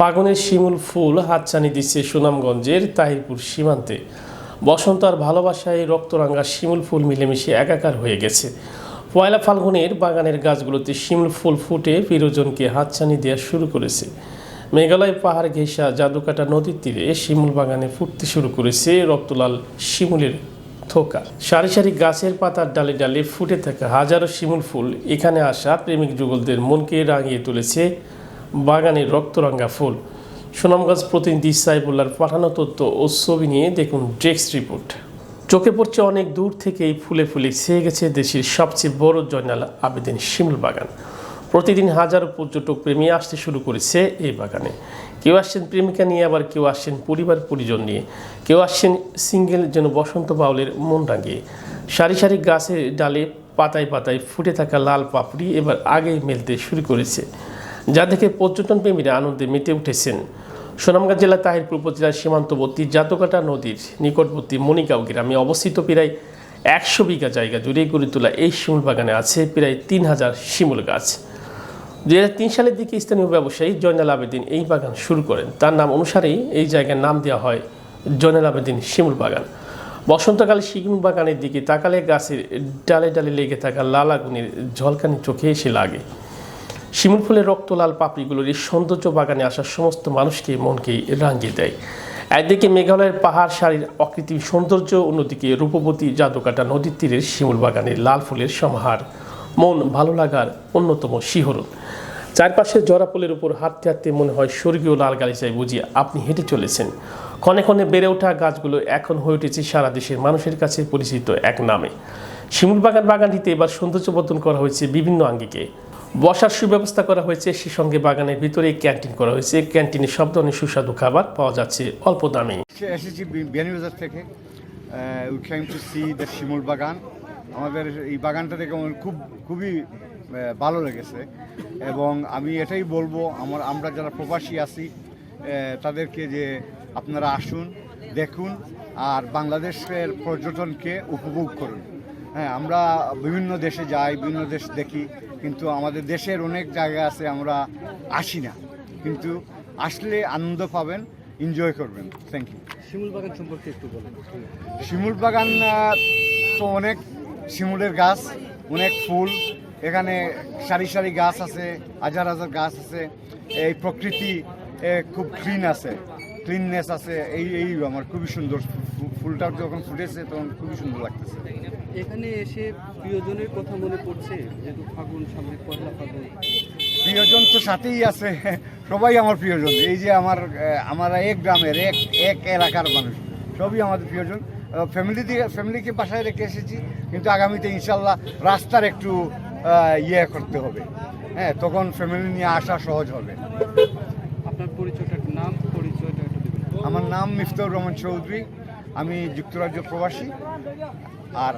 ফাগুনের শিমুল ফুল হাতছানি দিচ্ছে সুনামগঞ্জের তাহিরপুর সীমান্তে। বসন্ত আর ভালোবাসায় রক্তরাঙ্গা শিমুল ফুল মিলেমিশে একাকার হয়ে গেছে। পয়লা ফাল্গুনের বাগানের গাছগুলোতে শিমুল ফুল ফুটে প্রিয়জনকে হাতছানি দেওয়া শুরু করেছে। মেঘালয় পাহাড় ঘেঁষা জাদুকাটা নদীর তীরে শিমুল বাগানে ফুটতে শুরু করেছে রক্তলাল শিমুলের থোকা। সারি সারি গাছের পাতার ডালে ডালে ফুটে থাকা হাজারো শিমুল ফুল এখানে আসা প্রেমিক যুগলদের মনকে রাঙিয়ে তুলেছে বাগানের রক্তরঙ্গা ফুল। সুনামগঞ্জ প্রতিনিধি সাইবুল্লার পাঠানো তথ্য ও ছবি নিয়ে দেখুন ডেস্ক রিপোর্ট। চোখে পড়ছে অনেক দূর থেকেই ফুলে ফুলে ছেয়ে গেছে দেশের সবচেয়ে বড় জয়নাল আবেদিন শিমুল বাগান। প্রতিদিন হাজারো পর্যটক প্রেমী আসতে শুরু করেছে এই বাগানে। কেউ আসছেন প্রেমিকা নিয়ে, আবার কেউ আসছেন পরিবার পরিজন নিয়ে। কেউ আসছেন সিঙ্গেল যেন বসন্ত বাউলের মন রাঙিয়ে। সারি সারি গাছের ডালে পাতায় পাতায় ফুটে থাকা লাল পাপড়ি এবার আগেই মেলতে শুরু করেছে। যা দেখে পর্যটন প্রেমীরা আনন্দে মেতে উঠেছেন। সুনামগঞ্জ জেলার তাহিরপুর উপজেলার সীমান্তবর্তী জাতকাটা নদীর নিকটবর্তী মণিগাঁও গ্রামে অবস্থিত প্রায় একশো বিঘা জায়গা জুড়ে গড়ে তোলা এই শিমুল বাগানে আছে প্রায় তিন হাজার শিমুল গাছ। দুই হাজার তিন সালের দিকে স্থানীয় ব্যবসায়ী জয়নাল আবেদিন এই বাগান শুরু করেন। তার নাম অনুসারেই এই জায়গার নাম দেওয়া হয় জয়নাল আবেদিন শিমুল বাগান। বসন্তকালে শিমুল বাগানের দিকে তাকালে গাছের ডালে ডালে লেগে থাকা লাল আগুনের ঝলকানি চোখে এসে লাগে। শিমুল ফুলের রক্তলাল পাপড়িগুলোর এই সৌন্দর্য বাগানে আসা সমস্ত মানুষকে মনকে রাঙিয়ে দেয়। একদিকে মেঘালয়ের পাহাড় সারির অকৃত্রিম সৌন্দর্য, অন্যদিকে রূপবতী জাদুকাটা নদীর তীরের শিমুল বাগানের লাল ফুলের সমাহার। মন ভালো লাগার অন্যতম শিহরণ। চারপাশে ফুলের উপর হাঁটতে হাঁটতে মনে হয় স্বর্গীয় লাল গালিচায় বুঝিয়ে আপনি হেঁটে চলেছেন। ক্ষণে ক্ষণে বেড়ে ওঠা গাছগুলো এখন হয়ে উঠেছে সারা দেশের মানুষের কাছে পরিচিত এক নামে। শিমুল বাগান বাগানটিতে এবার সৌন্দর্যবর্ধন করা হয়েছে বিভিন্ন আঙ্গিকে। বসার সুব্যবস্থা করা হয়েছে। সে সঙ্গে বাগানের ভিতরে ক্যান্টিন করা হয়েছে। ক্যান্টিনে সব ধরনের সুস্বাদু খাবার পাওয়া যাচ্ছে অল্প দামে। এসে- এসেছি বিয়ানীবাজার থেকে। টু সি শিমুল বাগান। আমাদের এই বাগানটা দেখে আমার খুব, খুবই ভালো লেগেছে। এবং আমি এটাই বলব, আমার, আমরা যারা প্রবাসী আছি তাদেরকে যে আপনারা আসুন, দেখুন, আর বাংলাদেশের পর্যটনকে উপভোগ করুন। হ্যাঁ আমরা বিভিন্ন দেশে যাই বিভিন্ন দেশ দেখি কিন্তু আমাদের দেশের অনেক জায়গা আছে আমরা আসি না। কিন্তু আসলে আনন্দ পাবেন এনজয় করবেন। থ্যাংক ইউ শিমুল বাগান সম্পর্কে একটু বলেন। শিমুল বাগান তো অনেক শিমুলের গাছ অনেক ফুল। এখানে সারি সারি গাছ আছে হাজার হাজার গাছ আছে। এই প্রকৃতি খুব ক্লিন আছে। ক্লিননেস আছে। এই এই আমার খুবই সুন্দর ফুলটা যখন ফুটেছে তখন খুবই সুন্দর লাগতেছে। এখানে এসে প্রিয়জনের কথা মনে পড়ছে? যেহেতু ফাগুন সামনে পয়লা ফাগুন। প্রিয়জন তো সাথেই আছে সবাই আমার প্রিয়জন। এই যে আমার আমার এক গ্রামের এক এক এলাকার মানুষ সবই আমাদের প্রিয়জন। ফ্যামিলি দিয়ে ফ্যামিলিকে বাসায় রেখে এসেছি কিন্তু আগামীতে ইনশাল্লাহ রাস্তার একটু ইয়ে করতে হবে। হ্যাঁ তখন ফ্যামিলি নিয়ে আসা সহজ হবে। আপনার পরিচয়টা নাম পরিচয়টা আমার নাম মিফতাউর রহমান চৌধুরী। আমি যুক্তরাজ্য প্রবাসী আর